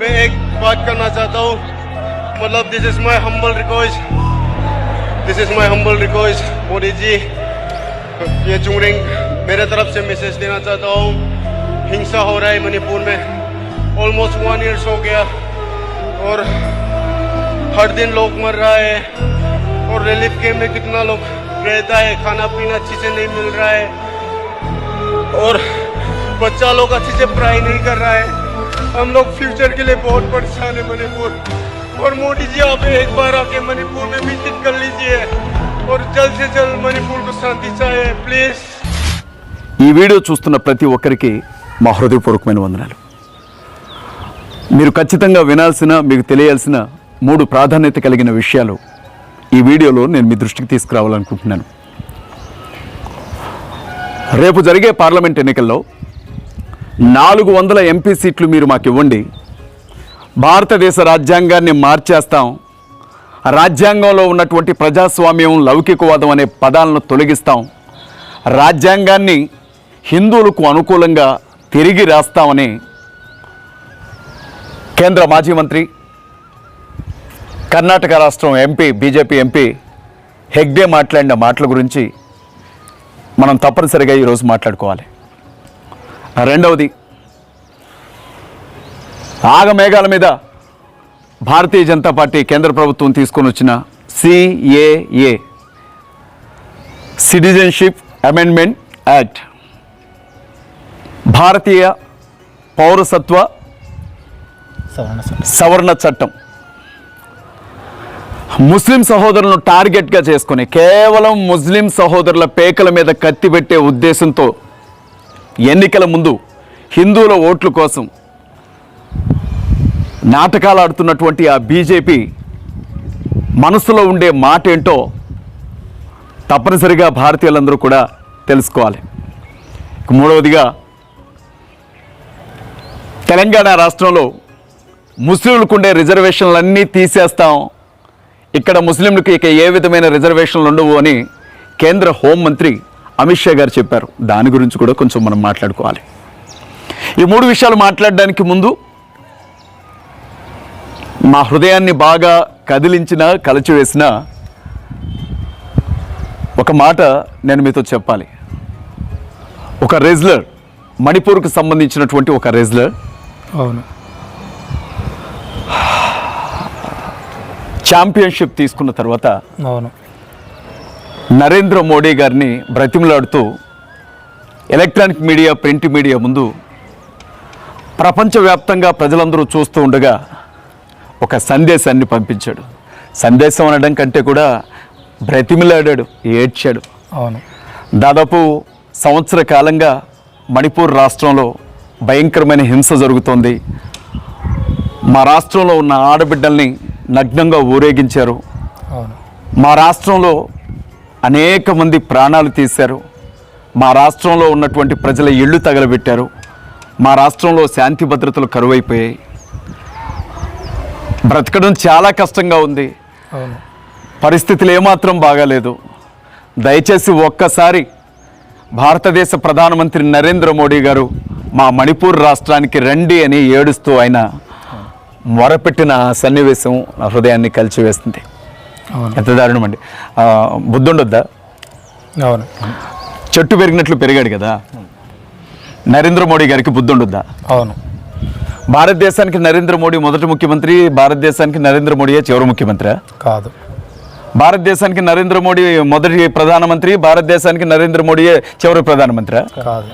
मैं एक बात करना चाहता हूँ। मतलब this is my humble request this is my humble request Modi ji. ये चुंगरिंग मेरे तरफ़ से मैसेज देना चाहता हूँ। हिंसा हो रहा है मणिपुर में। ऑलमोस्ट वन ईयर्स हो गया। और हर दिन लोग मर रहा है। और रिलीफ कैम्प में कितना लोग रहता है। खाना पीना अच्छी से नहीं मिल रहा है। और बच्चा लोग अच्छे से पढ़ाई नहीं कर रहा है। हम लोग फ्यूचर के लिए बहुत परेशान है मणिपुर और मोदी जी आप एक बार आके मणिपुर में विजिट कर लीजिए और जल्द से जल्द मणिपुर को शांति चाहिए प्लीज ఈ వీడియో చూస్తున్న ప్రతి ఒక్కరికి మా హృదయపూర్వకమైన వందనాలు మీరు ఖచ్చితంగా వినాల్సిన మీకు తెలియాల్సిన మూడు ప్రాధాన్యత కలిగిన విషయాలు ఈ వీడియోలో నేను మీ దృష్టికి తీసుకురావాలనుకుంటున్నాను రేపు జరిగే పార్లమెంట్ ఎన్నికల్లో నాలుగు వందల ఎంపీ సీట్లు మీరు మాకు ఇవ్వండి భారతదేశ రాజ్యాంగాన్ని మార్చేస్తాం. రాజ్యాంగంలో ఉన్నటువంటి ప్రజాస్వామ్యం లౌకికవాదం అనే పదాలను తొలగిస్తాం. రాజ్యాంగాన్ని హిందువులకు అనుకూలంగా తిరిగి రాస్తామని కేంద్ర మాజీ మంత్రి కర్ణాటక రాష్ట్రం ఎంపీ బీజేపీ ఎంపీ హెగ్డే మాట్లాడిన మాటల గురించి మనం తప్పనిసరిగా ఈరోజు మాట్లాడుకోవాలి. రెండవది ఆగమేఘాల మీద భారతీయ జనతా పార్టీ కేంద్ర ప్రభుత్వం తీసుకొని వచ్చిన సిఏఏ సిటిజన్షిప్ అమెండ్మెంట్ యాక్ట్ భారతీయ పౌరసత్వ సవరణ చట్టం. ముస్లిం సహోదరులను టార్గెట్గా చేసుకొని కేవలం ముస్లిం సహోదరుల పేకల మీద కత్తి పెట్టే ఉద్దేశంతో ఎన్నికల ముందు హిందువుల ఓట్ల కోసం నాటకాలు ఆడుతున్నటువంటి ఆ బీజేపీ మనసులో ఉండే మాట ఏంటో తప్పనిసరిగా భారతీయులందరూ కూడా తెలుసుకోవాలి. మూడవదిగా తెలంగాణ రాష్ట్రంలో ముస్లింలకు ఉండే రిజర్వేషన్లన్నీ తీసేస్తాం. ఇక్కడ ముస్లింలకు ఇక ఏ విధమైన రిజర్వేషన్లు ఉండవు అని కేంద్ర హోంమంత్రి అమిత్ షా గారు చెప్పారు. దాని గురించి కూడా కొంచెం మనం మాట్లాడుకోవాలి. ఈ మూడు విషయాలు మాట్లాడడానికి ముందు మా హృదయాన్ని బాగా కదిలించిన కలచివేసిన ఒక మాట నేను మీతో చెప్పాలి. ఒక రెజ్లర్ మణిపూర్కి సంబంధించినటువంటి ఒక రెజ్లర్. అవును. ఛాంపియన్షిప్ తీసుకున్న తర్వాత అవును. నరేంద్ర మోడీ గారిని బ్రతిమలాడుతూ ఎలక్ట్రానిక్ మీడియా ప్రింట్ మీడియా ముందు ప్రపంచవ్యాప్తంగా ప్రజలందరూ చూస్తూ ఉండగా ఒక సందేశాన్ని పంపించాడు. సందేశం అనడం కంటే కూడా బ్రతిమిలాడాడు ఏడ్చాడు. అవును. దాదాపు సంవత్సర కాలంగా మణిపూర్ రాష్ట్రంలో భయంకరమైన హింస జరుగుతోంది. మా రాష్ట్రంలో ఉన్న ఆడబిడ్డల్ని నగ్నంగా ఊరేగించారు. మా రాష్ట్రంలో అనేక మంది ప్రాణాలు తీశారు. మా రాష్ట్రంలో ఉన్నటువంటి ప్రజల ఇళ్ళు తగలబెట్టారు. మా రాష్ట్రంలో శాంతి భద్రతలు కరువైపోయాయి. బ్రతకడం చాలా కష్టంగా ఉంది. పరిస్థితులు ఏమాత్రం బాగాలేదు. దయచేసి ఒక్కసారి భారతదేశ ప్రధానమంత్రి నరేంద్ర మోడీ గారు మా మణిపూర్ రాష్ట్రానికి రండి అని ఏడుస్తూ ఆయన మొరపెట్టిన సన్నివేశం నా హృదయాన్ని కలిచివేస్తుంది ఎంత దారుణం అండి. బుద్ధుండొద్దా అవును. చెట్టు పెరిగినట్లు పెరిగాడు కదా. నరేంద్ర మోడీ గారికి బుద్ధుండొద్దా అవును. భారతదేశానికి నరేంద్ర మోడీ మొదటి ముఖ్యమంత్రి భారతదేశానికి నరేంద్ర మోడీయే చివరి ముఖ్యమంత్రి? కాదు. భారతదేశానికి నరేంద్ర మోడీ మొదటి ప్రధానమంత్రి భారతదేశానికి నరేంద్ర మోడీయే చివరి ప్రధానమంత్రి? కాదు.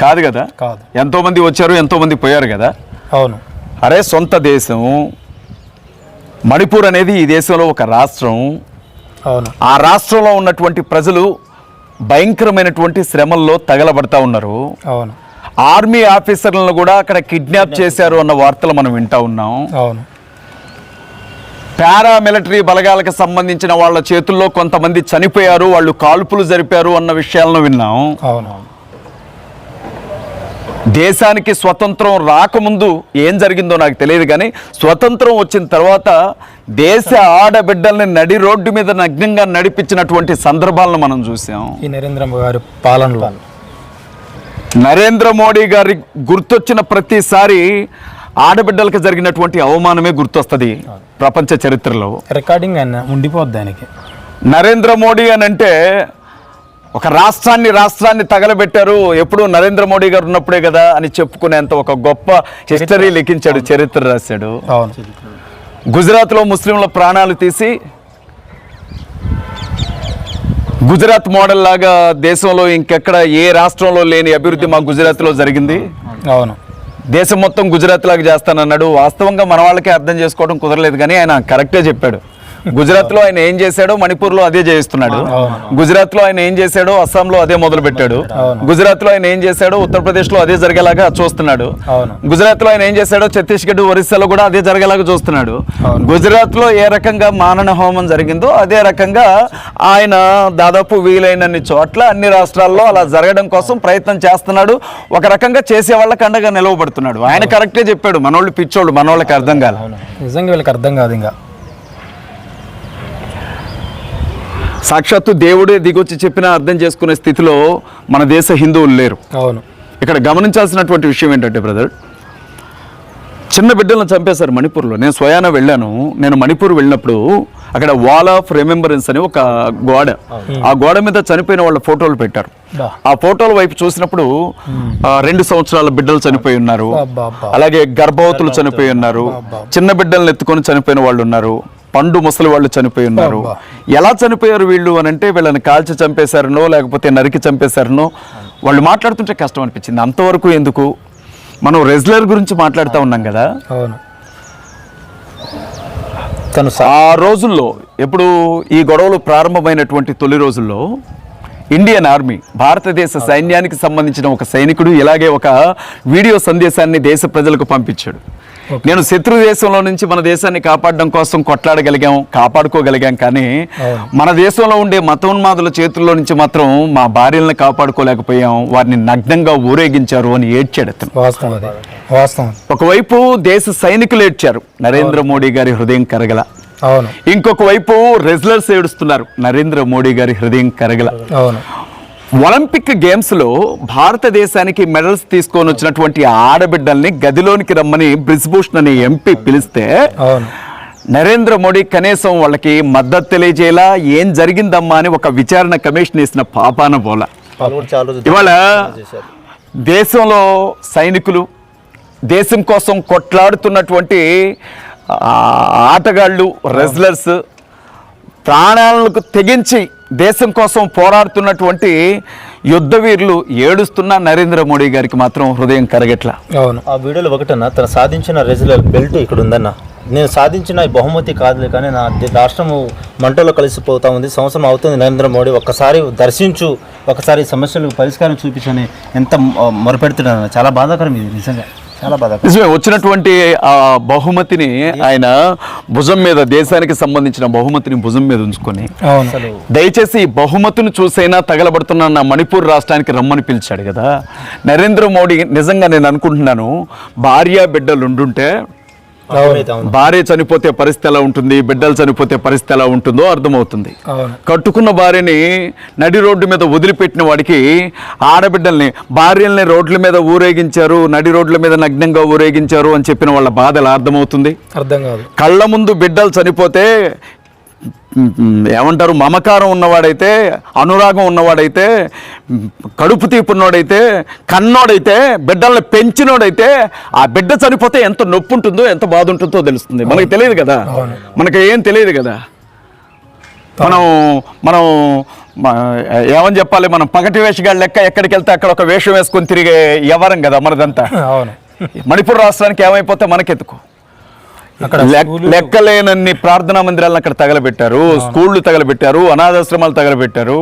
కాదు కదా? కాదు. ఎంతో మంది వచ్చారు ఎంతో మంది పోయారు కదా? అవును. అరే సొంత దేశం మణిపూర్ అనేది ఈ దేశంలో ఒక రాష్ట్రం. అవును. ఆ రాష్ట్రంలో ఉన్నటువంటి ప్రజలు భయంకరమైనటువంటి శ్రమల్లో తగలబడతా ఉన్నారు. అవును. ఆర్మీ ఆఫీసర్లను కూడా అక్కడ కిడ్నాప్ చేశారు అన్న వార్తలు మనం వింటా ఉన్నాం. అవును. పారామిలిటరీ బలగాలకు సంబంధించిన వాళ్ళ చేతుల్లో కొంతమంది చనిపోయారు వాళ్ళు కాల్పులు జరిపారు అన్న విషయాలను విన్నాం. అవును దేశానికి స్వతంత్రం రాకముందు ఏం జరిగిందో నాకు తెలియదు కానీ స్వతంత్రం వచ్చిన తర్వాత దేశ ఆడబిడ్డల్ని నడి రోడ్డు మీద నగ్నంగా నడిపించినటువంటి సందర్భాలను మనం చూసాం. ఈ నరేంద్ర గారి పాలనలో. నరేంద్ర మోడీ గారి గుర్తొచ్చిన ప్రతిసారి ఆడబిడ్డలకు జరిగినటువంటి అవమానమే గుర్తొస్తుంది ప్రపంచ చరిత్రలో. రికార్డింగ్ ఉండిపోద్ది ఆయనకి నరేంద్ర మోడీ అని అంటే ఒక రాష్ట్రాన్ని రాష్ట్రాన్ని తగలబెట్టారు. ఎప్పుడు నరేంద్ర మోడీ గారు ఉన్నప్పుడే కదా అని చెప్పుకునేంత ఒక గొప్ప హిస్టరీ లిఖించాడు చరిత్ర రాశాడు. అవును. గుజరాత్లో ముస్లింల ప్రాణాలు తీసి గుజరాత్ మోడల్ లాగా దేశంలో ఇంకెక్కడ ఏ రాష్ట్రంలో లేని అభివృద్ధి మా గుజరాత్లో జరిగింది. అవును. దేశం మొత్తం గుజరాత్ లాగా చేస్తానన్నాడు. వాస్తవంగా మన వాళ్ళకే అర్థం చేసుకోవడం కుదరలేదు కానీ ఆయన కరెక్టే చెప్పాడు. గుజరాత్లో ఆయన ఏం చేశాడో మణిపూర్లో అదే చేయిస్తున్నాడు. గుజరాత్లో ఆయన ఏం చేశాడో అస్సాంలో అదే మొదలు పెట్టాడు గుజరాత్లో ఆయన ఏం చేశాడో ఉత్తరప్రదేశ్లో అదే జరిగేలాగా చూస్తున్నాడు. అవును. గుజరాత్లో ఆయన ఏం చేశాడో ఛత్తీస్గఢ్ ఒరిస్సాలో కూడా అదే జరిగేలాగా చూస్తున్నాడు. గుజరాత్లో ఏ రకంగా మానన హోమం జరిగిందో అదే రకంగా ఆయన దాదాపు వీలైనన్ని చోట్ల అన్ని రాష్ట్రాల్లో అలా జరగడం కోసం ప్రయత్నం చేస్తున్నాడు. ఒక రకంగా చేసే వాళ్ళకి అండగా నిలవబడుతున్నాడు. ఆయన కరెక్టే చెప్పాడు. మనోళ్ళు పిచ్చోళ్ళు మనోళ్ళకి అర్థం కాల. నిజంగా వీళ్ళకి అర్థం కాదు ఇంకా. సాక్షాత్తు దేవుడే దిగొచ్చి చెప్పినా అర్థం చేసుకునే స్థితిలో మన దేశ హిందువులు లేరు. అవును. ఇక్కడ గమనించాల్సినటువంటి విషయం ఏంటంటే బ్రదర్ చిన్న బిడ్డలను చంపేశారు మణిపూర్లో. నేను స్వయాన వెళ్ళాను. నేను మణిపూర్ వెళ్ళినప్పుడు అక్కడ వాల్ ఆఫ్ రిమెంబరెన్స్ అని ఒక గోడ. ఆ గోడ మీద చనిపోయిన వాళ్ళ ఫోటోలు పెట్టారు. ఆ ఫోటోల వైపు చూసినప్పుడు రెండు సంవత్సరాల బిడ్డలు చనిపోయి ఉన్నారు. అలాగే గర్భవతులు చనిపోయి ఉన్నారు. చిన్న బిడ్డలను ఎత్తుకొని చనిపోయిన వాళ్ళు ఉన్నారు. పండు ముసలి వాళ్ళు చనిపోయి ఉన్నారు. ఎలా చనిపోయారు వీళ్ళు అని అంటే వీళ్ళని కాల్చి చంపేశారనో లేకపోతే నరికి చంపేశారనో వాళ్ళు మాట్లాడుతుంటే కష్టం అనిపించింది. అంతవరకు ఎందుకు? మనం రెజ్లర్ గురించి మాట్లాడుతూ ఉన్నాం కదా. తను ఆ రోజుల్లో ఎప్పుడు ఈ గొడవలు ప్రారంభమైనటువంటి తొలి రోజుల్లో ఇండియన్ ఆర్మీ భారతదేశ సైన్యానికి సంబంధించిన ఒక సైనికుడు ఇలాగే ఒక వీడియో సందేశాన్ని దేశ ప్రజలకు పంపించాడు. నేను శత్రు దేశంలో నుంచి మన దేశాన్ని కాపాడడం కోసం కొట్లాడగలిగాం కాపాడుకోగలిగాం కానీ మన దేశంలో ఉండే మతోన్మాదుల చేతుల్లో నుంచి మాత్రం మా భార్యలను కాపాడుకోలేకపోయాం వారిని నగ్నంగా ఊరేగించారు అని ఏడ్చాడు అతను. ఒకవైపు దేశ సైనికులు ఏడ్చారు నరేంద్ర మోడీ గారి హృదయం కరగల. అవును. ఇంకొక వైపు రెజ్లర్స్ ఏడుస్తున్నారు నరేంద్ర మోడీ గారి హృదయం కరగల. అవును. ఒలింపిక్ గేమ్స్లో భారతదేశానికి మెడల్స్ తీసుకొని వచ్చినటువంటి ఆడబిడ్డల్ని గదిలోనికి రమ్మని బ్రిజ్భూషణ్ అనే ఎంపీ పిలిస్తే అవును. నరేంద్ర మోడీ కనీసం వాళ్ళకి మద్దతు తెలియజేలా ఏం జరిగిందమ్మా అని ఒక విచారణ కమిషన్ వేసిన పాపాన పోల ఇవాళ దేశంలో సైనికులు దేశం కోసం కొట్లాడుతున్నటువంటి ఆ, ఆటగాళ్ళు రెజ్లర్స్ ప్రాణాలకు తెగించి దేశం కోసం పోరాడుతున్నటువంటి యుద్ధ వీరులు ఏడుస్తున్న నరేంద్ర మోడీ గారికి మాత్రం హృదయం కరగట్ల. అవును. ఆ వీడియోలో ఒకటన్నా తను సాధించిన రెజ్యులర్ బెల్ట్ ఇక్కడ ఉందన్న నేను సాధించిన ఈ బహుమతి కాదులే కానీ నా రాష్ట్రము మంటలో కలిసిపోతా ఉంది. సంవత్సరం అవుతుంది నరేంద్ర మోడీ. ఒక్కసారి దర్శించు ఒకసారి సమస్యలకు పరిష్కారం చూపించని ఎంత మ- మొరపెడుతున్నాను చాలా బాధాకరం ఇది నిజంగా. చాలా బాధాకరం నిజమే వచ్చినటువంటి ఆ బహుమతిని ఆయన భుజం మీద దేశానికి సంబంధించిన బహుమతిని భుజం మీద ఉంచుకొని దయచేసి ఈ బహుమతిని చూసైనా తగలబడుతున్న నా మణిపూర్ రాష్ట్రానికి రమ్మని పిలిచాడు కదా. నరేంద్ర మోడీ నిజంగా నేను అనుకుంటున్నాను భార్య బిడ్డలు ఉండుంటే భార్య చనిపోతే పరిస్థితి ఎలా ఉంటుంది? బిడ్డలు చనిపోతే పరిస్థితి ఎలా ఉంటుందో అర్థమవుతుంది. కట్టుకున్న భార్యని నడి రోడ్డు మీద వదిలిపెట్టిన వాడికి ఆడబిడ్డల్ని భార్యల్ని రోడ్ల మీద ఊరేగించారు నడి రోడ్ల మీద నగ్నంగా ఊరేగించారు అని చెప్పిన వాళ్ళ బాధ ఎలా అర్థమవుతుంది? అర్థం కాదు. కళ్ళ ముందు బిడ్డలు చనిపోతే ఏమంటారు? మమకారం ఉన్నవాడైతే అనురాగం ఉన్నవాడైతే కడుపు తీపున్నోడైతే కన్నోడైతే బిడ్డల్ని పెంచినోడైతే ఆ బిడ్డ చనిపోతే ఎంత నొప్పి ఉంటుందో ఎంత బాధ ఉంటుందో తెలుస్తుంది. మనకి తెలియదు కదా? మనకి ఏం తెలియదు కదా? మనం మనం ఏమని చెప్పాలి? మనం పగటి వేషగాళ్ళ లెక్క ఎక్కడికి వెళ్తే అక్కడ ఒక వేషం వేసుకొని తిరిగే ఎవరం కదా మనదంతా? మణిపూర్ రాష్ట్రానికి ఏమైపోతే మనకెందుకు? లెక్కలేనన్ని ప్రార్థనా మందిరాలను అక్కడ తగలబెట్టారు స్కూళ్ళు తగలబెట్టారు అనాథాశ్రమాలు తగలబెట్టారు.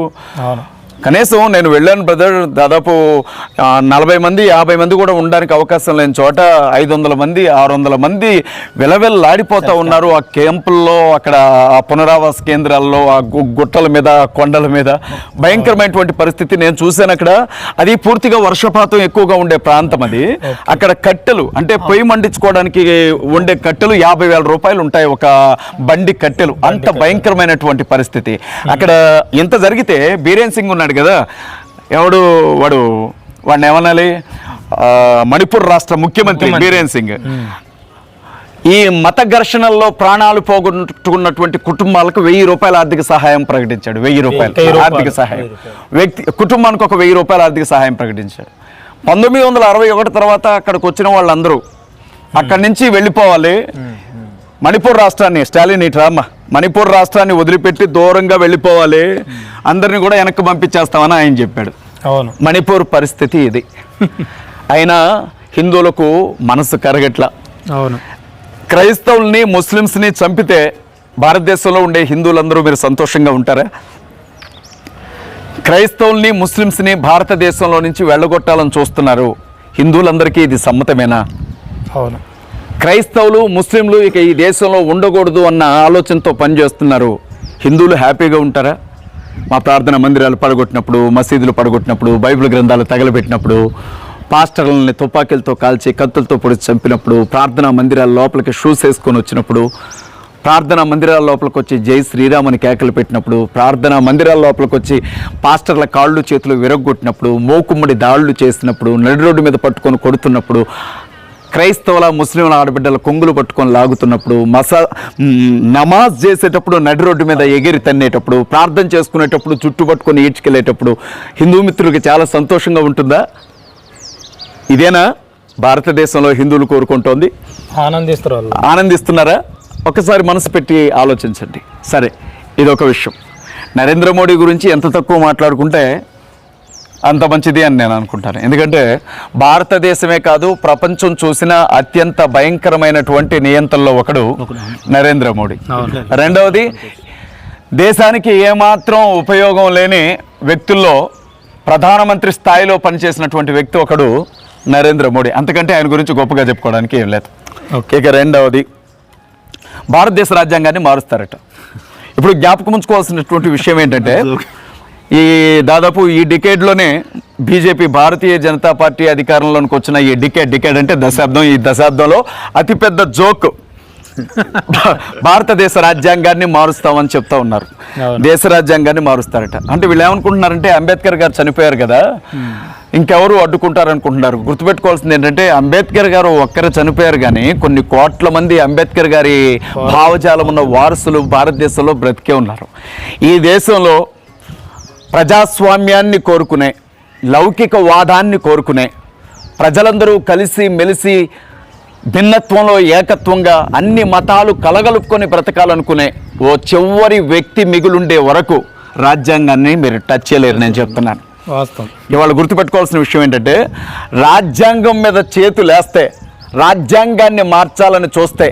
కనీసం నేను వెళ్ళాను బ్రదర్ దాదాపు నలభై మంది యాభై మంది కూడా ఉండడానికి అవకాశం లేని చోట ఐదు వందల మంది ఆరు వందల మంది విలవిల్లాడిపోతూ ఉన్నారు. ఆ క్యాంపుల్లో అక్కడ ఆ పునరావాస కేంద్రాల్లో ఆ గుట్టల మీద కొండల మీద భయంకరమైనటువంటి పరిస్థితి నేను చూశాను అక్కడ. అది పూర్తిగా వర్షపాతం ఎక్కువగా ఉండే ప్రాంతం అది. అక్కడ కట్టెలు అంటే పొయ్యి మండించుకోవడానికి ఉండే కట్టెలు యాభై వేల రూపాయలు ఉంటాయి ఒక బండి కట్టెలు. అంత భయంకరమైనటువంటి పరిస్థితి. అక్కడ ఇంత జరిగితే బీరేన్ సింగ్ ఉన్నాడు కదా ఎవడు వాడు వాడిని ఏమనాలి? మణిపూర్ రాష్ట్ర ముఖ్యమంత్రి బీరేన్ సింగ్. ఈ మత ఘర్షణల్లో ప్రాణాలు పోగొట్టుకున్నటువంటి కుటుంబాలకు వెయ్యి రూపాయల ఆర్థిక సహాయం ప్రకటించాడు. వెయ్యి రూపాయలు వెయ్యి రూపాయలు. ఆర్థిక సహాయం. వ్యక్తి కుటుంబానికి ఒక వెయ్యి రూపాయల ఆర్థిక సహాయం ప్రకటించాడు. పంతొమ్మిది వందల అరవై ఒకటి తర్వాత అక్కడికి వచ్చిన వాళ్ళందరూ అక్కడి నుంచి వెళ్ళిపోవాలి. మణిపూర్ రాష్ట్రాన్ని స్టాలిన్ ఇటు రామ్మ. మణిపూర్ రాష్ట్రాన్ని వదిలిపెట్టి దూరంగా వెళ్ళిపోవాలి. అందరిని కూడా వెనక్కి పంపించేస్తామని ఆయన చెప్పాడు. అవును. మణిపూర్ పరిస్థితి ఇది. అయినా హిందువులకు మనసు కరగట్ల. అవును. క్రైస్తవుల్ని ముస్లిమ్స్ని చంపితే భారతదేశంలో ఉండే హిందువులందరూ మీరు సంతోషంగా ఉంటారా? క్రైస్తవుల్ని ముస్లిమ్స్ని భారతదేశంలో నుంచి వెళ్ళగొట్టాలని చూస్తున్నారు. హిందువులందరికీ ఇది సమ్మతమేనా? అవును. క్రైస్తవులు ముస్లింలు ఇక ఈ దేశంలో ఉండకూడదు అన్న ఆలోచనతో పనిచేస్తున్నారు. హిందువులు హ్యాపీగా ఉంటారా? మా ప్రార్థన మందిరాలు పడగొట్టినప్పుడు మసీదులు పడగొట్టినప్పుడు బైబిల్ గ్రంథాలు తగలబెట్టినప్పుడు పాస్టర్లని తుపాకీలతో కాల్చి కత్తులతో పొడిచి చంపినప్పుడు ప్రార్థనా మందిరాల లోపలికి షూస్ వేసుకొని వచ్చినప్పుడు ప్రార్థనా మందిరాల లోపలికి వచ్చి జై శ్రీరామని కేకలు పెట్టినప్పుడు ప్రార్థనా మందిరాల లోపలికి వచ్చి పాస్టర్ల కాళ్ళు చేతులు విరగొట్టినప్పుడు మోకుమ్మడి దాడులు చేసినప్పుడు నడి రోడ్డు మీద పట్టుకొని కొడుతున్నప్పుడు క్రైస్తవుల ముస్లింల ఆడబిడ్డల కొంగులు పట్టుకొని లాగుతున్నప్పుడు మసా నమాజ్ చేసేటప్పుడు నడి రోడ్డు మీద ఎగిరి తన్నేటప్పుడు ప్రార్థన చేసుకునేటప్పుడు చుట్టు పట్టుకొని ఈడ్చుకెళ్ళేటప్పుడు హిందూ మిత్రులకి చాలా సంతోషంగా ఉంటుందా? ఇదేనా? భారతదేశంలో హిందువులు కోరుకుంటోంది. ఆనందిస్తారు వాళ్ళు ఆనందిస్తున్నారా? ఒకసారి మనసు పెట్టి ఆలోచించండి. సరే ఇదొక విషయం. నరేంద్ర మోడీ గురించి ఎంత తక్కువ మాట్లాడుకుంటే అంత మంచిది అని నేను అనుకుంటాను. ఎందుకంటే భారతదేశమే కాదు ప్రపంచం చూసిన అత్యంత భయంకరమైనటువంటి నియంత్రణలో ఒకడు నరేంద్ర మోడీ. రెండవది దేశానికి ఏమాత్రం ఉపయోగం లేని వ్యక్తుల్లో ప్రధానమంత్రి స్థాయిలో పనిచేసినటువంటి వ్యక్తి ఒకడు నరేంద్ర మోడీ. అంతకంటే ఆయన గురించి గొప్పగా చెప్పుకోవడానికి ఏం లేదు. ఇక రెండవది భారతదేశ రాజ్యాంగాన్ని మారుస్తారట. ఇప్పుడు జ్ఞాపకం ఉంచుకోవాల్సినటువంటి విషయం ఏంటంటే ఈ దాదాపు ఈ డికేడ్లోనే బీజేపీ భారతీయ జనతా పార్టీ అధికారంలోకి వచ్చిన ఈ డికేడ్ డికేడ్ అంటే దశాబ్దం ఈ దశాబ్దంలో అతిపెద్ద జోక్ భారతదేశ రాజ్యాంగాన్ని మారుస్తామని చెప్తా ఉన్నారు. దేశ రాజ్యాంగాన్ని మారుస్తారట. అంటే వీళ్ళు ఏమనుకుంటున్నారంటే అంబేద్కర్ గారు చనిపోయారు కదా. ఇంకెవరు అడ్డుకుంటారు అనుకుంటున్నారు గుర్తుపెట్టుకోవాల్సింది ఏంటంటే అంబేద్కర్ గారు ఒక్కరు చనిపోయారు కానీ కొన్ని కోట్ల మంది అంబేద్కర్ గారి భావజాలం ఉన్న వారసులు భారతదేశంలో బ్రతికే ఉన్నారు. ఈ దేశంలో ప్రజాస్వామ్యాన్ని కోరుకునే లౌకిక వాదాన్ని కోరుకునే ప్రజలందరూ కలిసి మెలిసి భిన్నత్వంలో ఏకత్వంగా అన్ని మతాలు కలగలుపుకొని బ్రతకాలనుకునే ఓ చివరి వ్యక్తి మిగులుండే వరకు రాజ్యాంగాన్ని మీరు టచ్ చేయలేరు నేను చెప్తున్నాను. వాస్తవం. ఇవాళ గుర్తుపెట్టుకోవాల్సిన విషయం ఏంటంటే రాజ్యాంగం మీద చేతులేస్తే రాజ్యాంగాన్ని మార్చాలని చూస్తే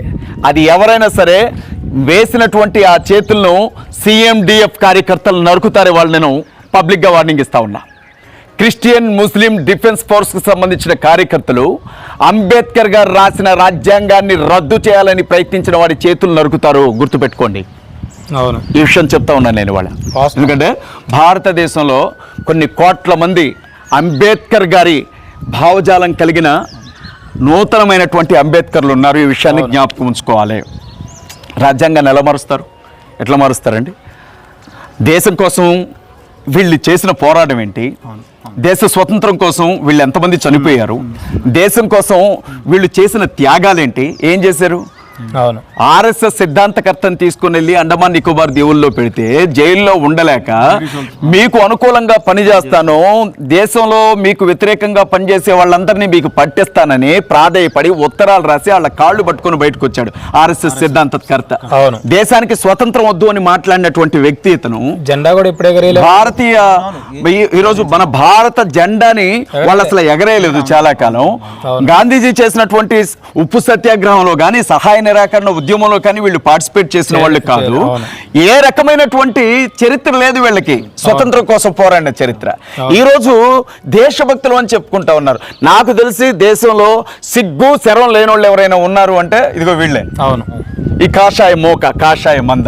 అది ఎవరైనా సరే వేసినటువంటి ఆ చేతులను సిఎండిఎఫ్ కార్యకర్తలు నరుకుతారే వాళ్ళు నేను పబ్లిక్గా వార్నింగ్ ఇస్తా ఉన్నా. క్రిస్టియన్ ముస్లిం డిఫెన్స్ ఫోర్స్కి సంబంధించిన కార్యకర్తలు అంబేద్కర్ గారు రాసిన రాజ్యాంగాన్ని రద్దు చేయాలని ప్రయత్నించిన వాడి చేతులు నరుకుతారు గుర్తుపెట్టుకోండి. అవును. ఈ విషయం చెప్తా ఉన్నాను నేను వాస్తవం. ఎందుకంటే భారతదేశంలో కొన్ని కోట్ల మంది అంబేద్కర్ గారి భావజాలం కలిగిన నూతనమైనటువంటి అంబేద్కర్లు ఉన్నారు. ఈ విషయాన్ని జ్ఞాపకం ఉంచుకోవాలి. రాజ్యాంగాన్ని ఎలా మారుస్తారు? ఎట్లా మారుస్తారండి? దేశం కోసం వీళ్ళు చేసిన పోరాటం ఏంటి? దేశ స్వతంత్రం కోసం వీళ్ళు ఎంతమంది చనిపోయారు? దేశం కోసం వీళ్ళు చేసిన త్యాగాలేంటి ఏం చేశారు? అవును. ఆర్ఎస్ఎస్ సిద్ధాంతకర్తను తీసుకుని వెళ్ళి అండమాన్ నికోబార్ దేవుల్లో పెడితే జైల్లో ఉండలేక మీకు అనుకూలంగా పనిచేస్తాను దేశంలో మీకు వ్యతిరేకంగా పనిచేసే వాళ్ళందరినీ మీకు పట్టిస్తానని ప్రాధేయపడి ఉత్తరాలు రాసి వాళ్ళ కాళ్ళు పట్టుకొని బయటకు వచ్చాడు ఆర్ఎస్ఎస్ సిద్ధాంతకర్త. అవును. దేశానికి స్వతంత్రం వద్దు అని మాట్లాడినటువంటి వ్యక్తి ఇతను జెండా కూడా ఇప్పుడే భారతీయ ఈ- ఈరోజు మన భారత జెండాని వాళ్ళు అసలు ఎగరేయలేదు చాలా కాలం. గాంధీజీ చేసినటువంటి ఉప్పు సత్యాగ్రహంలో కానీ సహాయ నిరాకరణ ఉద్యమంలో కానీ వీళ్ళు పార్టిసిపేట్ చేసిన వాళ్ళు కాదు. ఏ రకమైనటువంటి చరిత్ర లేదు వీళ్ళకి. స్వతంత్రం కోసం పోరాడిన చరిత్ర. ఈ రోజు దేశభక్తులు అని చెప్పుకుంటా ఉన్నారు. నాకు తెలిసి దేశంలో సిగ్గు శరం లేని వాళ్ళు ఎవరైనా ఉన్నారు అంటే ఇదిగో వీళ్ళే. అవును. ఈ కాషాయ మోక కాషాయ మంద.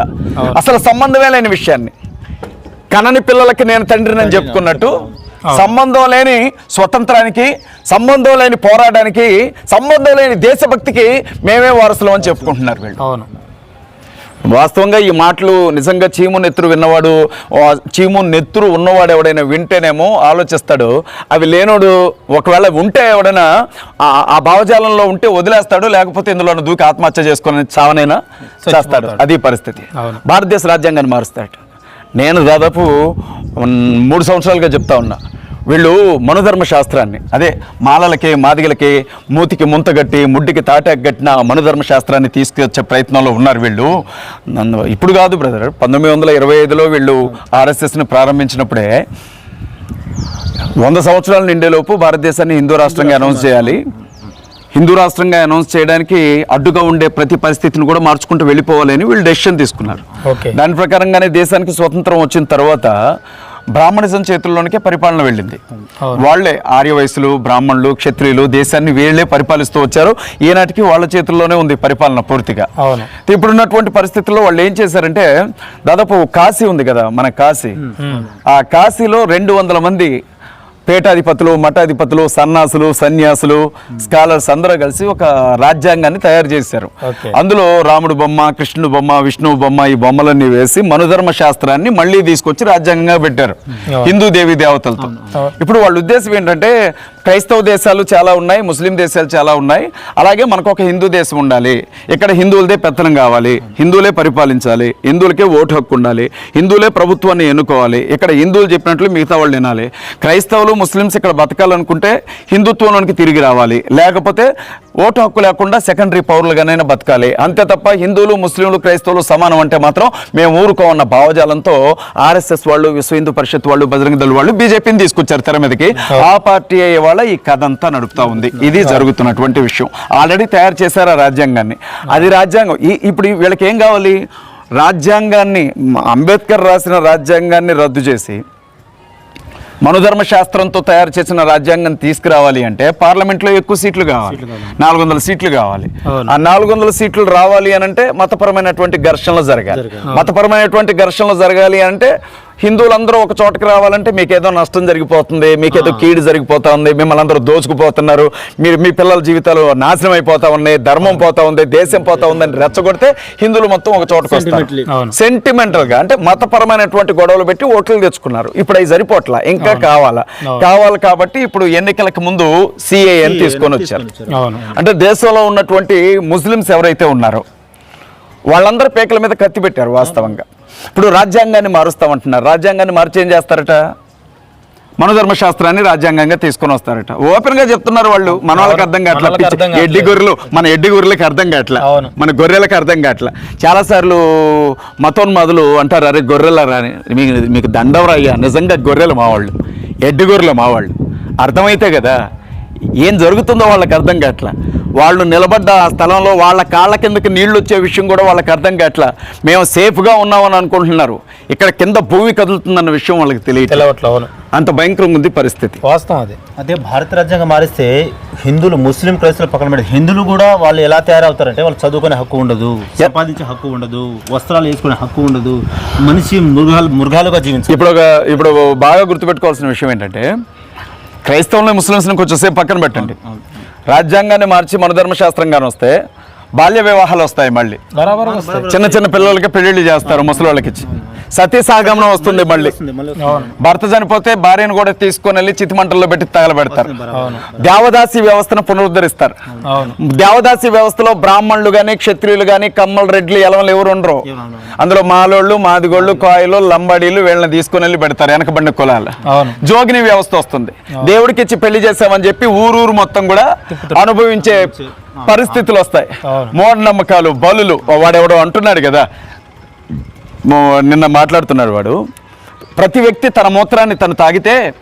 అసలు సంబంధమే లేని విషయాన్ని. కనని పిల్లలకి నేను తండ్రిని అని చెప్పుకున్నట్టు సంబంధం లేని స్వతంత్రానికి సంబంధం లేని పోరాటానికి సంబంధం లేని దేశభక్తికి మేమే వారసులం అని చెప్పుకుంటున్నారు వీళ్ళు. అవును. వాస్తవంగా ఈ మాటలు నిజంగా చీము నెత్తురు విన్నవాడు చీము నెత్తురు ఉన్నవాడు ఎవడైనా వింటేనేమో ఆలోచిస్తాడు. అవి లేనోడు ఒకవేళ ఉంటే ఎవడైనా ఆ- భావజాలంలో ఉంటే వదిలేస్తాడు లేకపోతే ఇందులో దూకి ఆత్మహత్య చేసుకుని చావనైనా చేస్తాడు. అది పరిస్థితి. భారతదేశ రాజ్యాంగాన్ని మారుస్తాడు. నేను దాదాపు మూడు సంవత్సరాలుగా చెప్తా ఉన్నా. వీళ్ళు మనుధర్మ శాస్త్రాన్ని అదే మాలలకి మాదిగలకి మూతికి ముంతగట్టి ముడ్డికి తాటాకు కట్టిన మనుధర్మ శాస్త్రాన్ని తీసుకొచ్చే ప్రయత్నంలో ఉన్నారు వీళ్ళు. నన్ను ఇప్పుడు కాదు బ్రదర్ పంతొమ్మిది వందల ఇరవై ఐదులో వీళ్ళు ఆర్ఎస్ఎస్ని ప్రారంభించినప్పుడే వంద సంవత్సరాలు నిండేలోపు భారతదేశాన్ని హిందూ రాష్ట్రంగా అనౌన్స్ చేయాలి. హిందూ రాష్ట్రంగా అనౌన్స్ చేయడానికి అడ్డుగా ఉండే ప్రతి పరిస్థితిని కూడా మార్చుకుంటూ వెళ్ళిపోవాలి అని వీళ్ళు డెసిషన్ తీసుకున్నారు. ఓకే. దాని ప్రకారంగానే దేశానికి స్వతంత్రం వచ్చిన తర్వాత బ్రాహ్మణిజం చేతుల్లోనికే పరిపాలన వెళ్ళింది. వాళ్ళే ఆర్యవయసులు బ్రాహ్మణులు క్షత్రియులు దేశాన్ని వీళ్ళే పరిపాలిస్తూ వచ్చారు. ఈనాటికి వాళ్ళ చేతుల్లోనే ఉంది పరిపాలన పూర్తిగా. ఇప్పుడున్నటువంటి పరిస్థితుల్లో వాళ్ళు ఏం చేశారంటే దాదాపు కాశీ ఉంది కదా మన కాశీ. ఆ కాశీలో రెండు వందల మంది పేటాధిపతులు మఠాధిపతులు సన్నాసులు సన్యాసులు స్కాలర్స్ అందరూ కలిసి ఒక రాజ్యాంగాన్ని తయారు చేశారు. అందులో రాముడు బొమ్మ కృష్ణుడు బొమ్మ విష్ణువు బొమ్మ ఈ బొమ్మలన్నీ వేసి మనుధర్మ శాస్త్రాన్ని మళ్ళీ తీసుకొచ్చి రాజ్యాంగంగా పెట్టారు. హిందూ దేవి దేవతలతో. ఇప్పుడు వాళ్ళ ఉద్దేశం ఏంటంటే క్రైస్తవ దేశాలు చాలా ఉన్నాయి ముస్లిం దేశాలు చాలా ఉన్నాయి. అలాగే మనకు ఒక హిందూ దేశం ఉండాలి. ఇక్కడ హిందువులదే పెత్తనం కావాలి హిందువులే పరిపాలించాలి హిందువులకే ఓటు హక్కు ఉండాలి హిందువులే ప్రభుత్వాన్ని ఎన్నుకోవాలి. ఇక్కడ హిందువులు చెప్పినట్లు మిగతా వాళ్ళు వినాలి. క్రైస్తవులు ముస్లిమ్స్ ఇక్కడ బతకాలనుకుంటే హిందుత్వంలోనికి తిరిగి రావాలి. లేకపోతే ఓటు హక్కు లేకుండా సెకండరీ పౌరులుగానైనా బతకాలి. అంతే తప్ప హిందువులు ముస్లింలు క్రైస్తవులు సమానం అంటే మాత్రం మేము ఊరుకోమన్న భావజాలంతో ఆర్ఎస్ఎస్ వాళ్ళు విశ్వ హిందూ పరిషత్ వాళ్ళు బజరంగ దళ వాళ్ళు బీజేపీని తీసుకొచ్చారు తెర మీదకి. ఆ పార్టీ అయ్యే వాళ్ళ ఈ కథ అంతా నడుపుతా ఉంది. ఇది జరుగుతున్నటువంటి విషయం. ఆల్రెడీ తయారు చేశారు ఆ రాజ్యాంగాన్ని. అది రాజ్యాంగం. ఈ- ఇప్పుడు వీళ్ళకి ఏం కావాలి? రాజ్యాంగాన్ని అంబేద్కర్ రాసిన రాజ్యాంగాన్ని రద్దు చేసి మనుధర్మ శాస్త్రంతో తయారు చేసిన రాజ్యాంగం తీసుకురావాలి అంటే పార్లమెంట్లో ఎక్కువ సీట్లు కావాలి. నాలుగు వందల సీట్లు కావాలి. ఆ నాలుగు వందల సీట్లు రావాలి అని అంటే మతపరమైనటువంటి ఘర్షణలు జరగాలి. మతపరమైనటువంటి ఘర్షణలు జరగాలి అంటే హిందువులందరూ ఒక చోటకి రావాలంటే మీకు ఏదో నష్టం జరిగిపోతుంది మీకు ఏదో కీడు జరిగిపోతా ఉంది మిమ్మల్ని అందరూ దోచుకుపోతున్నారు మీరు మీ పిల్లల జీవితాలు నాశనం అయిపోతా ఉన్నాయి ధర్మం పోతా ఉంది దేశం పోతా ఉందని రెచ్చగొడితే హిందువులు మొత్తం ఒక చోటకు వస్తారు. సెంటిమెంటల్గా అంటే మతపరమైనటువంటి గొడవలు పెట్టి ఓట్లు తెచ్చుకున్నారు. ఇప్పుడు అవి సరిపోట్ల ఇంకా కావాలా? కావాలి కాబట్టి ఇప్పుడు ఎన్నికలకు ముందు సిఏ అని తీసుకొని వచ్చారు. అంటే దేశంలో ఉన్నటువంటి ముస్లిమ్స్ ఎవరైతే ఉన్నారో వాళ్ళందరూ పేకల మీద కత్తి పెట్టారు వాస్తవంగా. ఇప్పుడు రాజ్యాంగాన్ని మారుస్తామంటున్నారు. రాజ్యాంగాన్ని మార్చి ఏం చేస్తారట? మనధర్మ శాస్త్రాన్ని రాజ్యాంగంగా తీసుకొని వస్తారట. ఓపెన్గా చెప్తున్నారు వాళ్ళు. మన వాళ్ళకి అర్థం కావట్లా ఎడ్డి. గొర్రెలు మన ఎడ్డి గొర్రెలకి అర్థం కావట్లా. అవును. మన గొర్రెలకు అర్థం కావట్లా. చాలా సార్లు మతోన్మాదులు అంటారు అరే గొర్రెలరా అని మీకు మీకు దండవరా అయ్యా? నిజంగా గొర్రెలు మావాళ్ళు. ఎడ్డి గొర్రెలు మావాళ్ళు. అర్థమైతే కదా? ఏం జరుగుతుందో వాళ్ళకి అర్థం కావట్లా. వాళ్ళు నిలబడ్డ ఆ స్థలంలో వాళ్ళ కాళ్ళ కిందకి నీళ్ళు వచ్చే విషయం కూడా వాళ్ళకి అర్థం కావట్లా. మేము సేఫ్గా ఉన్నామని అనుకుంటున్నారు. ఇక్కడ కింద భూమి కదులుతుందన్న విషయం వాళ్ళకి తెలియట్లేదు అవును. అంత భయంకరంగా ఉంది పరిస్థితి. వాస్తవం అది. అదే భారత రాజ్యాంగం మారిస్తే హిందువులు ముస్లిం క్రైస్తవులు పక్కన పెడితే హిందువులు కూడా వాళ్ళు ఎలా తయారవుతారంటే వాళ్ళు చదువుకునే హక్కు ఉండదు సంపాదించే హక్కు ఉండదు వస్త్రాలు వేసుకునే హక్కు ఉండదు మనిషి మృగాలు మృగాలుగా జీవించాలి ఇప్పుడు ఒక ఇప్పుడు బాగా గుర్తుపెట్టుకోవాల్సిన విషయం ఏంటంటే క్రైస్తవులని ముస్లిమ్స్ని కొంచెం సేపు పక్కన పెట్టండి. రాజ్యాంగాన్ని మార్చి మన ధర్మశాస్త్రంగానే వస్తే బాల్య వివాహాలు వస్తాయి మళ్ళీ. బరాబర్ వస్తాయి. చిన్న చిన్న పిల్లలకి పెళ్ళిళ్ళు చేస్తారు ముసలి వాళ్ళకి ఇచ్చి. సతీ సాగమనం వస్తుంది మళ్ళీ భర్త చనిపోతే భార్యను కూడా తీసుకొని వెళ్ళి చితిమంటల్లో పెట్టి తగలబెడతారు. అవును. దేవదాసి వ్యవస్థను పునరుద్ధరిస్తారు. అవును. దేవదాసి వ్యవస్థలో బ్రాహ్మణులు గాని క్షత్రియులు గాని కమ్మల రెడ్లు ఎలవలు ఎవరు ఉండరు. అందులో మాలోళ్ళు మాదిగోళ్ళు కాయలు లంబాడీలు వీళ్ళని తీసుకొని వెళ్ళి పెడతారు వెనకబండి కులాలు. అవును. జోగిని వ్యవస్థ వస్తుంది. దేవుడికి ఇచ్చి పెళ్ళి చేసామని చెప్పి ఊరూరు మొత్తం కూడా అనుభవించే పరిస్థితులు వస్తాయి. మూఢనమ్మకాలు బలులు వాడెవడో అంటున్నాడు కదా. నిన్న మాట్లాడుతున్నాడు వాడు. ప్రతి వ్యక్తి తన మూత్రాన్ని తను తాగితే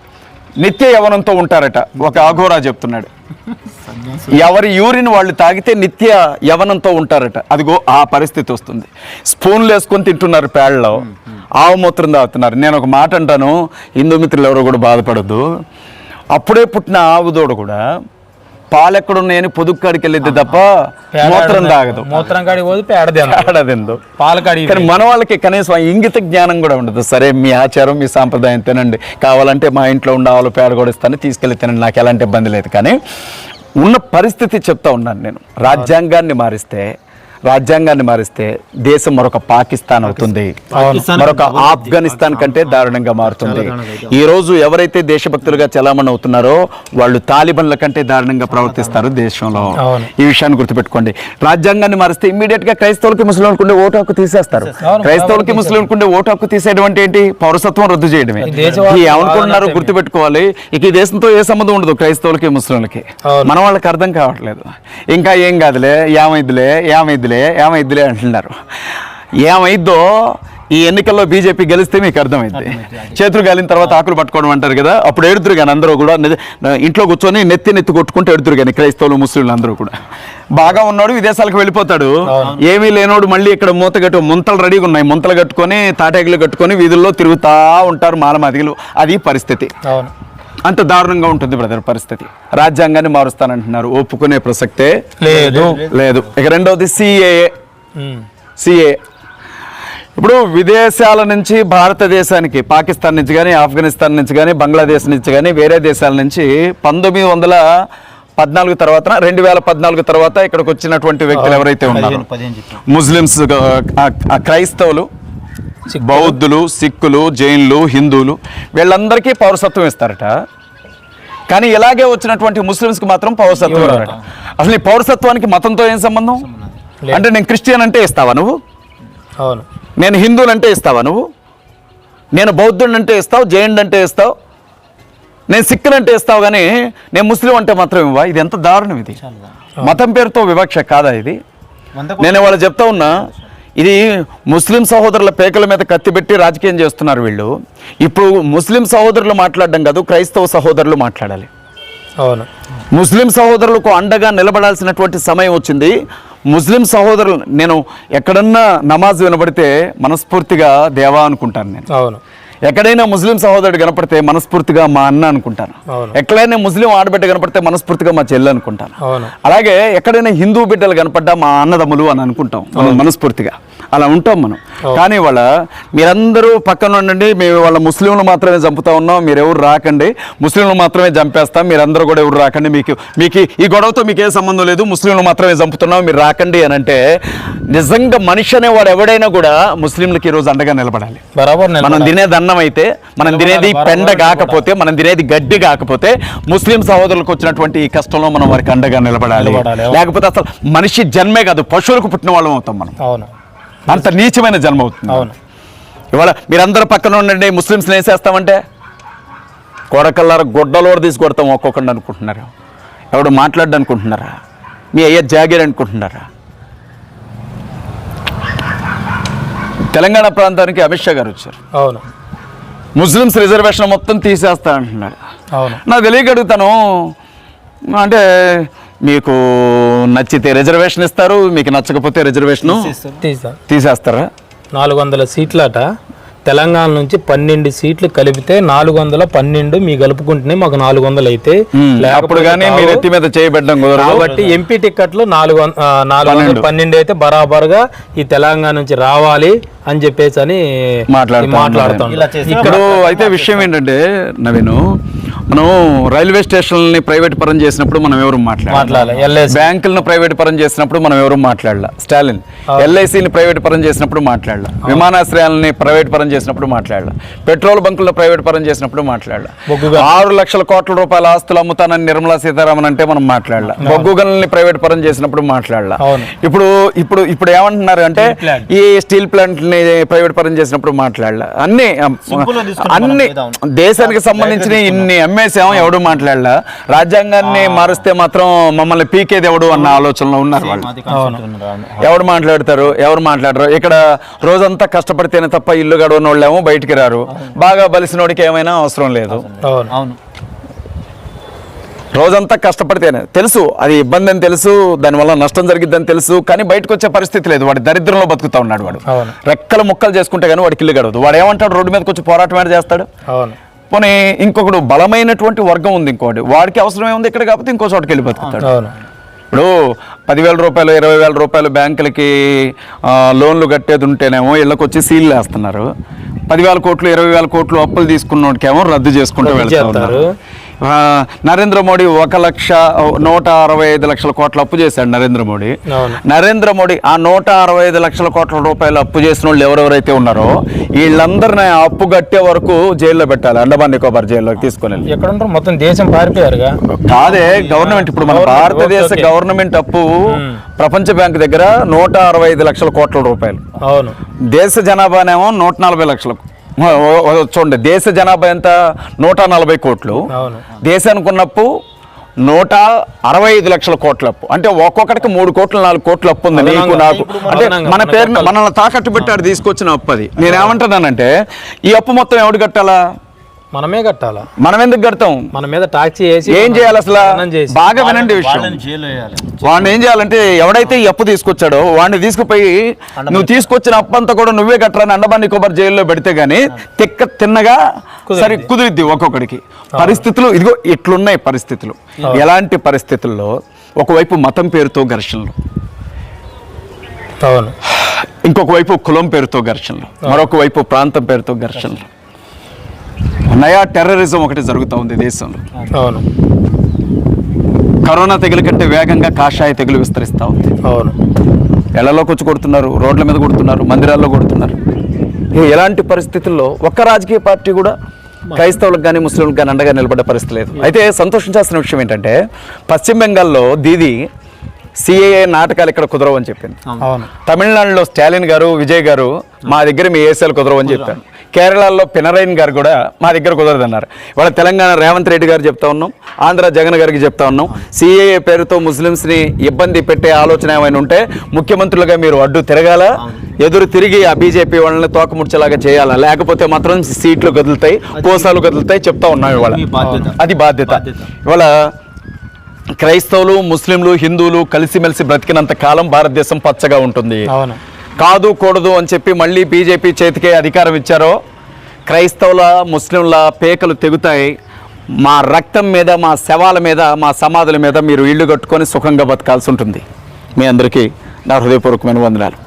నిత్య యవనంతో ఉంటారట. ఒక అఘోరా చెప్తున్నాడు. ఎవరి యూరిన్ వాళ్ళు తాగితే నిత్య యవనంతో ఉంటారట. అదిగో ఆ పరిస్థితి వస్తుంది. స్పూన్లు వేసుకొని తింటున్నారు పేళ్ళలో. ఆవు మూత్రం తాగుతున్నారు. నేను ఒక మాట అంటాను. హిందూ మిత్రులు ఎవరు కూడా బాధపడద్దు. అప్పుడే పుట్టిన ఆవు దూడ కూడా పాలెక్కడున్నాయని పొదుక్కాడికి వెళ్ళిద్ది తప్ప మూత్రం తాగదు. మూత్రం కాడికి పోతే పేడదేను ఆడదిందు పాల కాడికి కానీ మన వాళ్ళకి కనీసం ఇంగిత జ్ఞానం కూడా ఉండదు. సరే మీ ఆచారం మీ సాంప్రదాయం తినండి. కావాలంటే మా ఇంట్లో ఉండే ఆవులు పేడ కూడా ఇస్తాను తీసుకెళ్ళి తినండి. నాకు ఎలాంటి ఇబ్బంది లేదు. కానీ ఉన్న పరిస్థితి చెప్తా ఉన్నాను నేను. రాజ్యాంగాన్ని మారిస్తే రాజ్యాంగాన్ని మారిస్తే దేశం మరొక పాకిస్తాన్ అవుతుంది. మరొక ఆఫ్ఘనిస్తాన్ కంటే దారుణంగా మారుతుంది. ఈ రోజు ఎవరైతే దేశభక్తులుగా చలామణి అవుతున్నారో వాళ్ళు తాలిబన్ల కంటే దారుణంగా ప్రవర్తిస్తారు దేశంలో. ఈ విషయాన్ని గుర్తుపెట్టుకోండి. రాజ్యాంగాన్ని మారిస్తే ఇమ్మీడియట్గా క్రైస్తవులకి ముస్లింలకు ఉండే ఓటు హక్కు తీసేస్తారు. క్రైస్తవులకి ముస్లింలకు ఉండే ఓటు హక్కు తీసేయడం అంటే ఏంటి? పౌరసత్వం రద్దు చేయడమే. ఏమనుకుంటున్నారు గుర్తుపెట్టుకోవాలి. ఇక ఈ దేశంతో ఏ సంబంధం ఉండదు క్రైస్తవులకి ముస్లింలకి. మన వాళ్ళకి అర్థం కావట్లేదు. ఇంకా ఏం కాదులే ఏమైద్దిలే ఏమైద్దిలే ఏమైద్దిలే అంటున్నారు. ఏమైద్దో ఈ ఎన్నికల్లో బీజేపీ గెలిస్తే మీకు అర్థమైంది చేతులు గాలిన తర్వాత ఆకులు పట్టుకోవడం అంటారు కదా అప్పుడు ఎడుతురు కానీ అందరూ కూడా ఇంట్లో కూర్చొని నెత్తి నెత్తి కొట్టుకుంటూ ఎడుతురు కానీ క్రైస్తవులు ముస్లింలు అందరూ కూడా. బాగా ఉన్నాడు విదేశాలకు వెళ్ళిపోతాడు. ఏమీ లేనోడు మళ్ళీ ఇక్కడ మూత కట్టు ముంతలు రెడీగా ఉన్నాయి. ముంతలు కట్టుకొని తాటాకులు కట్టుకొని వీధుల్లో తిరుగుతా ఉంటారు మానమాదిగలు అది పరిస్థితి. అంత దారుణంగా ఉంటుంది బ్రదర్ పరిస్థితి. రాజ్యాంగాన్ని మారుస్తానంటున్నారు. ఒప్పుకునే ప్రసక్తే లేదు. లేదు. ఇక రెండవది సిఏఏ. సిఏ ఇప్పుడు విదేశాల నుంచి భారతదేశానికి పాకిస్తాన్ నుంచి కానీ ఆఫ్ఘనిస్తాన్ నుంచి కానీ బంగ్లాదేశ్ నుంచి కానీ వేరే దేశాల నుంచి పంతొమ్మిది వందల పద్నాలుగు తర్వాత రెండు వేల పద్నాలుగు తర్వాత ఇక్కడికి వచ్చినటువంటి వ్యక్తులు ఎవరైతే ఉన్నారో ముస్లిమ్స్ క్రైస్తవులు బౌద్ధులు సిక్కులు జైన్లు హిందువులు వీళ్ళందరికీ పౌరసత్వం ఇస్తారట. కానీ ఇలాగే వచ్చినటువంటి ముస్లిమ్స్కి మాత్రం పౌరసత్వం ఇవ్వరట. అసలు ఈ పౌరసత్వానికి మతంతో ఏం సంబంధం. అంటే నేను క్రిస్టియన్ అంటే ఇస్తావా నువ్వు? అవును. నేను హిందువులు అంటే ఇస్తావా నువ్వు? నేను బౌద్ధుడు అంటే ఇస్తావు జైన్ అంటే ఇస్తావు? నేను సిక్కులు అంటే ఇస్తావు కానీ నేను ముస్లిం అంటే మాత్రం ఇవ్వా ఇది ఎంత దారుణం ఇది. మతం పేరుతో వివక్ష కాదా ఇది? నేను వాళ్ళు చెప్తా ఉన్నా ఇది ముస్లిం సహోదరుల పేకల మీద కత్తి పెట్టి రాజకీయం చేస్తున్నారు వీళ్ళు. ఇప్పుడు ముస్లిం సహోదరులు మాట్లాడడం కాదు క్రైస్తవ సహోదరులు మాట్లాడాలి. అవును. ముస్లిం సహోదరులకు అండగా నిలబడాల్సినటువంటి సమయం వచ్చింది. ముస్లిం సహోదరులు నేను ఎక్కడన్నా నమాజ్ వినబడితే మనస్ఫూర్తిగా దేవా అనుకుంటాను నేను. అవును. ఎక్కడైనా ముస్లిం సహోదరుడు కనపడితే మనస్ఫూర్తిగా మా అన్న అనుకుంటాను. ఎక్కడైనా ముస్లిం ఆడబిడ్డ కనపడితే మనస్ఫూర్తిగా మా చెల్లి అనుకుంటాను అలాగే ఎక్కడైనా హిందూ బిడ్డలు కనపడ్డా మా అన్నదమ్ములు అని అనుకుంటాం. మనం మనస్ఫూర్తిగా. అలా ఉంటాం మనం. కానీ వాళ్ళ మీరందరూ పక్కన ఉండండి మేము వాళ్ళ ముస్లింలు మాత్రమే చంపుతా ఉన్నాం మీరు ఎవరు రాకండి. ముస్లింలు మాత్రమే చంపేస్తాం మీరందరూ కూడా ఎవరు రాకండి. మీకు మీకు ఈ గొడవతో మీకు ఏ సంబంధం లేదు ముస్లింలు మాత్రమే చంపుతున్నాం మీరు రాకండి అని అంటే నిజంగా మనిషి అనేవాడు ఎవడైనా కూడా ముస్లింలకి ఈరోజు అండగా నిలబడాలి. బరాబర్ మనం. తినేది అన్నం అయితే మనం తినేది పెండ కాకపోతే మనం తినేది గడ్డి కాకపోతే ముస్లిం సహోదరులకు వచ్చినటువంటి ఈ కష్టంలో మనం వారికి అండగా నిలబడాలి. నిలబడాలి. లేకపోతే అసలు మనిషి జన్మే కాదు పశువులకు పుట్టిన వాళ్ళం అవుతాం మనం. అవును. అంత నీచమైన జన్మ అవుతుంది. అవును. ఇవాళ మీరందరూ పక్కన ఉండండి ముస్లిమ్స్ వేసేస్తామంటే కొడకల్లార గొడ్డలో తీసి కొడతాం ఒక్కొక్కడిని అనుకుంటున్నారు? ఎవడు మాట్లాడ్డు అనుకుంటున్నారా? మీ అయ్య జాగీర్ అనుకుంటున్నారా? తెలంగాణ ప్రాంతానికి అమిత్ షా గారు వచ్చారు. అవును. ముస్లిమ్స్ రిజర్వేషన్ మొత్తం తీసేస్తా అంటున్నాడు అవును. నాకు తెలియక అడుగుతాను. అంటే మీకు నచ్చితే రిజర్వేషన్ ఇస్తారు మీకు నచ్చకపోతే రిజర్వేషన్ తీసా తీసేస్తారా? నాలుగు వందల సీట్లట. తెలంగాణ నుంచి పన్నెండు సీట్లు కలిపితే నాలుగు వందల పన్నెండు మీ కలుపుకుంటేనే మాకు నాలుగు వందలు అయితే అప్పుడు కానీ. మీరు ఎత్తి మీద చేయబడ్డం కాబట్టి ఎంపీ టికెట్లు నాలుగు నాలుగు వందల పన్నెండు. అయితే బరాబర్గా ఈ తెలంగాణ నుంచి రావాలి అని చెప్పేసి అని మాట్లాడుతా ఇప్పుడు అయితే విషయం ఏంటంటే నవీను మనం రైల్వే స్టేషన్లని ప్రైవేట్ పరం చేసినప్పుడు మనం ఎవరు మాట్లాడాలి? బ్యాంకులను ప్రైవేట్ పరం చేసినప్పుడు మనం ఎవరు మాట్లాడాల? స్టాలిన్. ఎల్ఐసిని ప్రైవేట్ పరం చేసినప్పుడు మాట్లాడాల? విమానాశ్రయాలని ప్రైవేట్ పరం చేసినప్పుడు మాట్లాడాల? పెట్రోల్ బంకులను ప్రైవేట్ పరం చేసినప్పుడు మాట్లాడాల. ఆరు లక్షల కోట్ల రూపాయల ఆస్తులు అమ్ముతానని నిర్మలా సీతారామన్ అంటే మనం మాట్లాడాల. బొగ్గు గనుల్ని ప్రైవేట్ పరం చేసినప్పుడు మాట్లాడాల. ఇప్పుడు ఇప్పుడు ఇప్పుడు ఏమంటున్నారు అంటే. ఈ స్టీల్ ప్లాంట్ని ప్రైవేట్ పరం చేసినప్పుడు మాట్లాడాల? అన్ని అన్ని. దేశానికి సంబంధించిన ఇన్ని అమ్మేసాం ఎవడు మాట్లాడలా? రాజ్యాంగాన్ని మారిస్తే మాత్రం మమ్మల్ని పీకేది ఎవడు అన్న ఆలోచనలో ఉన్నారు వాళ్ళు. మాది. ఎవడు మాట్లాడతారు ఎవరు మాట్లాడరు? ఇక్కడ రోజంతా కష్టపడితేనే తప్ప ఇల్లు గడవని వాళ్ళేమో బయటికి రారు. బాగా బలిసినోడికి ఏమైనా అవసరం లేదు. అవును. అవును. రోజంతా కష్టపడితేనే. తెలుసు అది ఇబ్బంది అని తెలుసు దానివల్ల నష్టం జరిగిద్దని తెలుసు కానీ బయటకు వచ్చే పరిస్థితి లేదు. వాడి దరిద్రంలో బతుకుతా ఉన్నాడు వాడు. రెక్కలు ముక్కలు చేసుకుంటే కానీ వాడికి ఇల్లు గడవదు. వాడు ఏమంటాడు? రోడ్డు మీదకి వచ్చి పోరాటం ఏడ చేస్తాడు? అవును. పోనీ ఇంకొకడు బలమైనటువంటి వర్గం ఉంది ఇంకోటి. వాడికి అవసరం ఏముంది ఇక్కడ కాకపోతే ఇంకో చోటుకి వెళ్ళి బతుకుతాడు. ఇప్పుడు పదివేల రూపాయలు ఇరవై వేల రూపాయలు బ్యాంకులకి లోన్లు కట్టేది ఉంటేనేమో ఇళ్ళకి వచ్చి సీల్ వేస్తున్నారు. పదివేల కోట్లు ఇరవై వేల కోట్లు అప్పులు తీసుకున్నోడికేమో రద్దు చేసుకుంటూ రద్దు నరేంద్ర మోడీ ఒక లక్ష నూట అరవై ఐదు లక్షల కోట్ల అప్పు చేశాడు నరేంద్ర మోడీ. నరేంద్ర మోడీ ఆ నూట అరవై ఐదు లక్షల కోట్ల రూపాయలు అప్పు చేసిన వాళ్ళు ఎవరెవరైతే ఉన్నారో వీళ్ళందరినీ ఆ అప్పు కట్టే వరకు జైల్లో పెట్టాలి అండమాన్ నికోబార్ జైల్లోకి తీసుకొని ఎక్కడ ఉంటారు? మొత్తం దేశం పారిపోయారుగా? కాదే గవర్నమెంట్ ఇప్పుడు మన భారతదేశ. గవర్నమెంట్ అప్పు ప్రపంచ బ్యాంక్ దగ్గర నూట అరవై ఐదు లక్షల కోట్ల రూపాయలు. అవును. దేశ జనాభానేమో నూట నలభై లక్షలు ఓ, ఓ, ఓ, చూడండి దేశ జనాభా ఎంత? నూట నలభై కోట్లు. దేశానికి ఉన్న అప్పు నూట అరవై ఐదు లక్షల కోట్ల అప్పు. అంటే ఒక్కొక్కడికి మూడు కోట్లు నాలుగు కోట్ల అప్పు ఉంది నీకు నాకు. అంటే మన కట్టాలి. మనల్ని తాకట్టు పెట్టాడు తీసుకొచ్చిన అప్పు అది. నేనేమంటున్నానంటే ఈ అప్పు మొత్తం ఎవడు కట్టాలా? మనమే కట్టాలా? మనం ఎందుకు కడతాం? మన మీద టాక్సీ వేసి ఏం చేయాలి అసలు? చేసి. బాగా వినండి విషయం. వాడిని ఏం చేయాలంటే ఎవడైతే ఈ అప్పు తీసుకొచ్చాడో వాడిని తీసుకుపోయి నువ్వు తీసుకొచ్చిన అప్పు అంతా కూడా నువ్వే కట్టరాని అండమాన్ నికోబార్ జైల్లో పెడితే గానీ తిక్క తిన్నగా సరే కుదిరిద్ది ఒక్కొక్కడికి. పరిస్థితులు ఇదిగో ఇట్లున్నాయి పరిస్థితులు. ఎలాంటి పరిస్థితుల్లో ఒకవైపు మతం పేరుతో ఘర్షణలు. ఇంకొక వైపు కులం పేరుతో ఘర్షణలు. మరొక వైపు ప్రాంతం పేరుతో ఘర్షణలు. నయా టెర్రరిజం ఒకటి జరుగుతూ ఉంది దేశంలో. అవును. కరోనా తెగులు కంటే వేగంగా కాషాయ తెగులు విస్తరిస్తూ ఉంది. అవును. ఇళ్ళలోకి వచ్చి కొడుతున్నారు రోడ్ల మీద కొడుతున్నారు మందిరాల్లో కొడుతున్నారు. ఎలాంటి పరిస్థితుల్లో ఒక్క రాజకీయ పార్టీ కూడా క్రైస్తవులకు కానీ ముస్లింలకు కానీ అండగా నిలబడే పరిస్థితి లేదు. అయితే సంతోషించాల్సిన విషయం ఏంటంటే పశ్చిమ బెంగాల్లో దీది సిఏఏ నాటకాలు ఇక్కడ కుదరవని చెప్పింది. అవును. తమిళనాడులో స్టాలిన్ గారు విజయ్ గారు మా దగ్గర మీ ఏసీలు కుదరవని చెప్పారు. కేరళలో పినరైన్ గారు కూడా మా దగ్గర కుదరదన్నారు. ఇవాళ తెలంగాణ రేవంత్ రెడ్డి గారు చెప్తా ఉన్నాం ఆంధ్ర జగన్ గారికి చెప్తా ఉన్నాం. సిఏఏ పేరుతో ముస్లిమ్స్ని ఇబ్బంది పెట్టే ఆలోచన ఏమైనా ఉంటే ముఖ్యమంత్రులుగా మీరు అడ్డు తిరగాల? ఎదురు తిరిగి ఆ బీజేపీ వాళ్ళని తోకముడ్చేలాగా చేయాలా? లేకపోతే మాత్రం సీట్లు కదులుతాయి కోసాలు కదులుతాయి చెప్తా ఉన్నాం ఇవాళ. అది బాధ్యత. బాధ్యత. ఇవాళ క్రైస్తవులు ముస్లింలు హిందువులు కలిసిమెలిసి బ్రతికినంత కాలం భారతదేశం పచ్చగా ఉంటుంది. అవును. కాదు కూడదు అని చెప్పి మళ్ళీ బీజేపీ చేతికే అధికారం ఇచ్చారో? క్రైస్తవుల ముస్లింల పేకలు తెగుతాయి. మా రక్తం మీద మా శవాల మీద మా సమాధుల మీద మీరు ఇల్లు కట్టుకొని సుఖంగా బతకాల్సి ఉంటుంది. మీ అందరికీ నా హృదయపూర్వకమైన వందనాలు.